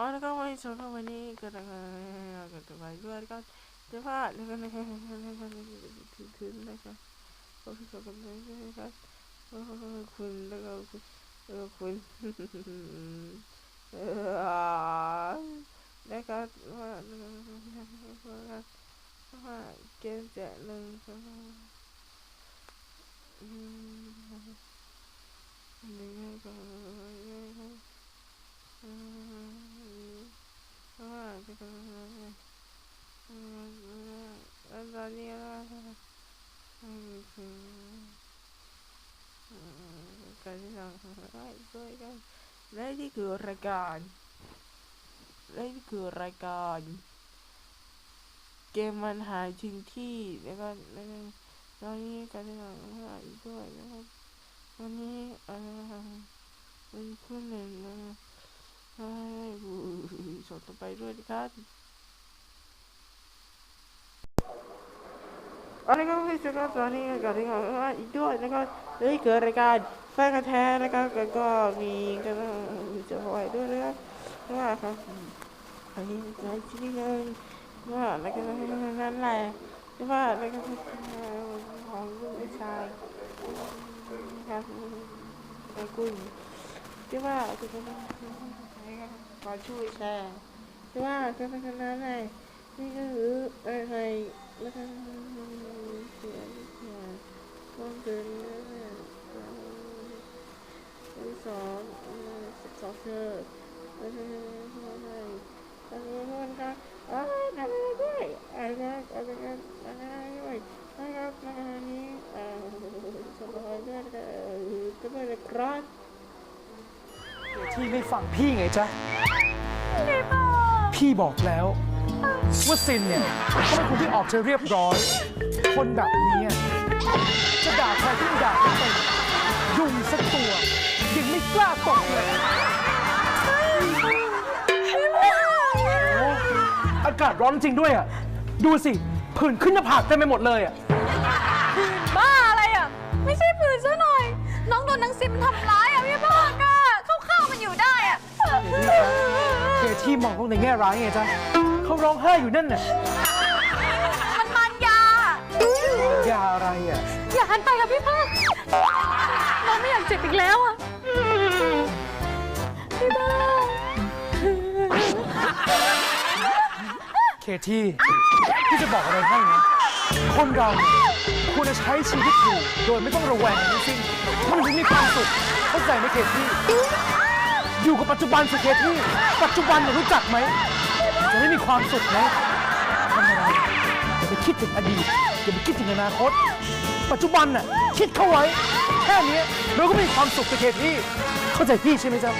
สำหรับวันนี้ก็ต้องก็จะไปด้วยกันเดี๋ยวพลาดแล้วก็นะครับถึงถึงนะครับขอบคุณสำหรับวันนี้นะครับคุณแล้วก็คุณแล้วก็คุณเออนะครับว่าว่าเกมแจกหนึ่งอืมนี่ก็อืมว่าจะก็อืม แล้วตอนนี้ก็อืมคือการที่เราด้วยกันและนี่คือรายการและนี่คือรายการ เกมมันหายทิ้งที่แล้วก็แล้วก็ตอนนี้การที่เราได้อีกด้วยนะครับวันนี้อ่อเป็นเพื่อนหนึ่งนะ ให้ผู้สดต่อไปด้วยนะครับอันนี้ก็คือสกัดตอนนี้การที่เราอีกด้วยแล้วก็ได้เกิดรายการแฟนกันแท้นะครับแล้วก็มีก็จะปล่อยด้วยนะครับว่าครับอันนี้ในที่นี้เลยว่าแล้วก็นั่นแหละที่ว่าแล้วก็ของลูกชายครับไอ้กุ้งที่ว่าคือ ขอช่วยแชร์ว่าก็เป็นนั้นแหนี่ก็คืออะไรแล้วก็เสียเสียก็เป็นสองสองเธอแล้วก็อะไรอันนี้มันก็อ๋อทำอะไรด้วยอะไรนะอะไรนะอะไรด้วยนะครับอันนี้เออสบายด้วยก็เออก็ไม่ได้ครอส ที่ไม่ฟังพี่ไงจ๊ะ พี่บอกแล้วว่าซินเนี่ยเขาเป็นคนที่ออกจะเรียบร้อย คนแบบนี้อะจะด่าใครที่ด่าไม่เป็นยุงสักตัวยังไม่กล้าตกเลยโอ้อากาศร้อนจริงด้วยอะ ดูสิผื่นขึ้นหน้าผากเต็มไปหมดเลยอะบ้าอะไรอะ ไม่ใช่ผืนซะหน่อย น้องโดนนางซิมทำร้าย มองเขาในแง่ร้ายไงจ๊ะเขาร้องไห้อยู่นั่นน่ะมันทานยายาอะไรอะอย่าหันไปกับพี่ภาคน้องไม่อยากเจ็บอีกแล้วอะพี่ภาคเคที่พี่จะบอกอะไรให้นะคนเราเนี่ยควรจะใช้ชีวิตอยู่โดยไม่ต้องระแวงอะไรทั้งสิ้นมันถึงมีความสุขเข้าใจไหมเคที่ อยู่กับปัจจุบันสิเคที่ ปัจจุบันเนี่ยรู้จักไหม จะได้มีความสุขไหมทำอะไรอย่าไปคิดถึงอดีตอย่าไปคิดถึงอนาคต ปัจจุบันน่ะคิดเข้าไว้ แค่นี้เราก็มีความสุขสิเคที่ เข้าใจพี่ใช่ไหมจ๊ะ